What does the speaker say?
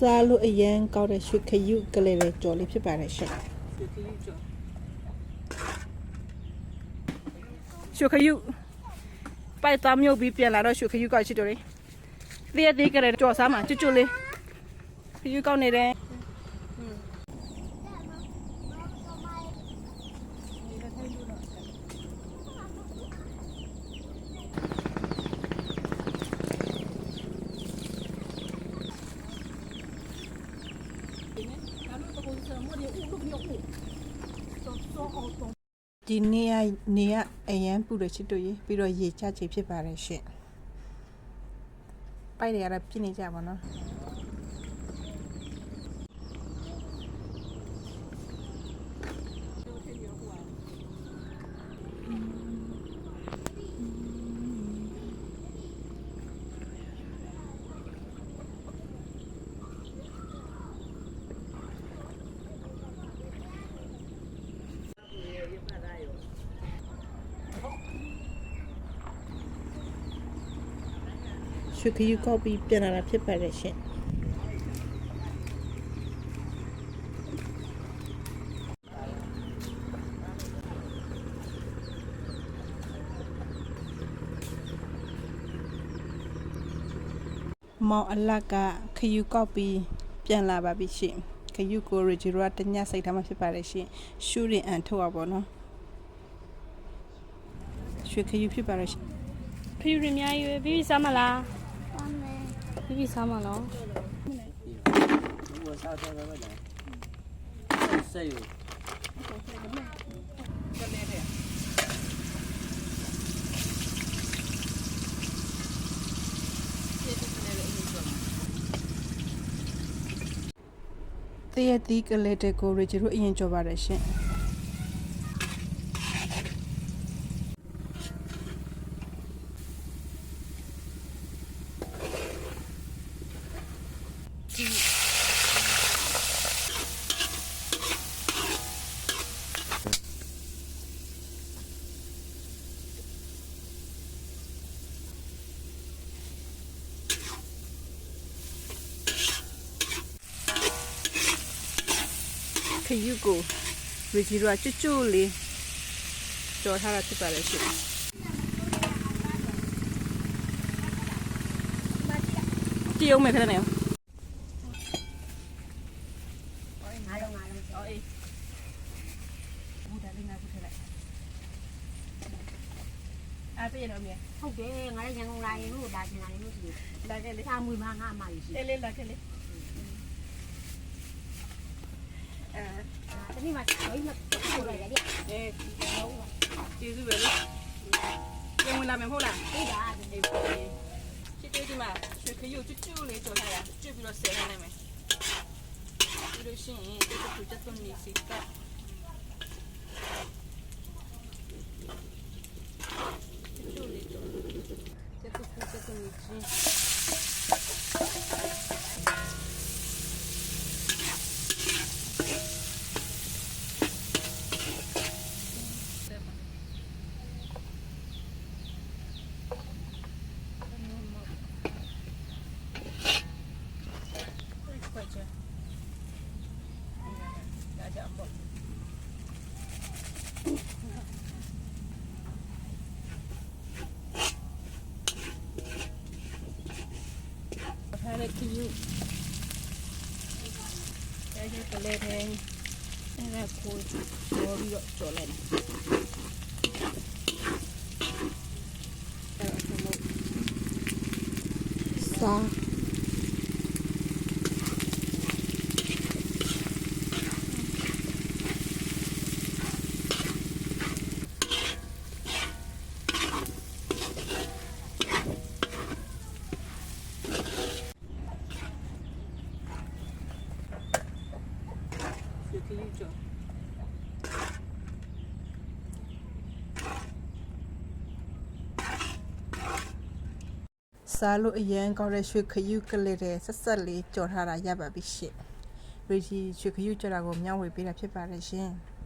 စားလို့အရန်ကောက်တဲ့ရွှေခရုကလေးတွေကြော်လေးဖြစ်ပါတယ်ရှင်ရွှေခရုကျော်ရွှေခရုပိုက်သားမြုပ်ပြီးပြန်လာတော့ရွှေခရုကောက်ချစ်တော်လေးသေးရသေးကြတယ်ကြော်စားမှာကျွတ်ကျွတ်လေးခရုကောက်နေတယ် ဒီနေ့ကနေကအရန်ပူတဲ့ချစ်တို့ရေပြီးတော့ရေချချေဖြစ်ပါတယ်ရှင်ပိုက်တွေကတော့ပြင်းနေကြပါတော့ ရွှေခယူကောက်ပြီးပြန်လာတာဖြစ်ပါတယ်ရှင်မောင်အလတ်ကခယူကောက်ပြီးပြန်လာပါပြီရှင်ခယူကိုရီဂျီရိုကတညစိတ်ထားမှဖြစ်ပါတယ်ရှင်ရှူရင်အန်ထုတ်ရပါတော့ရွှေခယူဖြစ်ပါတယ်ရှင်ဖယူရအများကြီးပဲပြီးပြီစားမလား ပြီးပြီစားမလား 我啥啥啥来？谁有？ တည့်ရသီးကလေးတဲ့ကိုရီဂျီရိုအရင်ကြော်ပါတယ်ရှင် ယူကိုရီဂျီရိုကကျွတ်ကျွတ်လေးကြော်ထားတာဖြစ်ပါတယ်ရှင်ကြည့်အောင်မယ်ခဏနေအားပြရတော့မြေဟုတ်တယ်ငါလည်းရန်ကုန်လာရင်လို့ဒါကျင်လာရင်လို့ရှိတယ်လာခဲ့လေ။စာမွေမှာငါအမကြီးရှိလေးလေးလာခဲ့လေ တနေ့မှဆိုရင်မဟုတ်တယ်လေ။အဲကျေးဇူးပဲလေပြန်ဝင်လာမယ်မဟုတ်လားဒီဒါအေးချစ်တေးဒီမှာရွှေခရုကျွတ်ကျွတ်လေးကြော်ထားရကျွတ်ပြီးတော့ဆယ်နိုင်မယ်ပြီးလို့ရှိရင်ဒီကုချက်သွန်နေစီကကျွတ်လေးကြော်ချက်ကုချက်သွန်နေချင်းခွက်ချက်ဒါကြောင့်ပေါ့ ထားတဲ့ခရုအဲဒီကလေးတွေအဲ့ဒါကိုကြော်ပြီးတော့ကြော်လိုက်တယ်အဲ့ဒါမို့ စား ရွှေခရုကြော် စားလို့အရန်ကောက်တဲ့ရွှေခယူကလေးတွေဆက်ဆက်လေးကြော်ထားတာရပါပြီရှင်ရီဂျီရွှေခယူကြော်တာကိုမျှဝေပေးတာဖြစ်ပါတယ်ရှင်။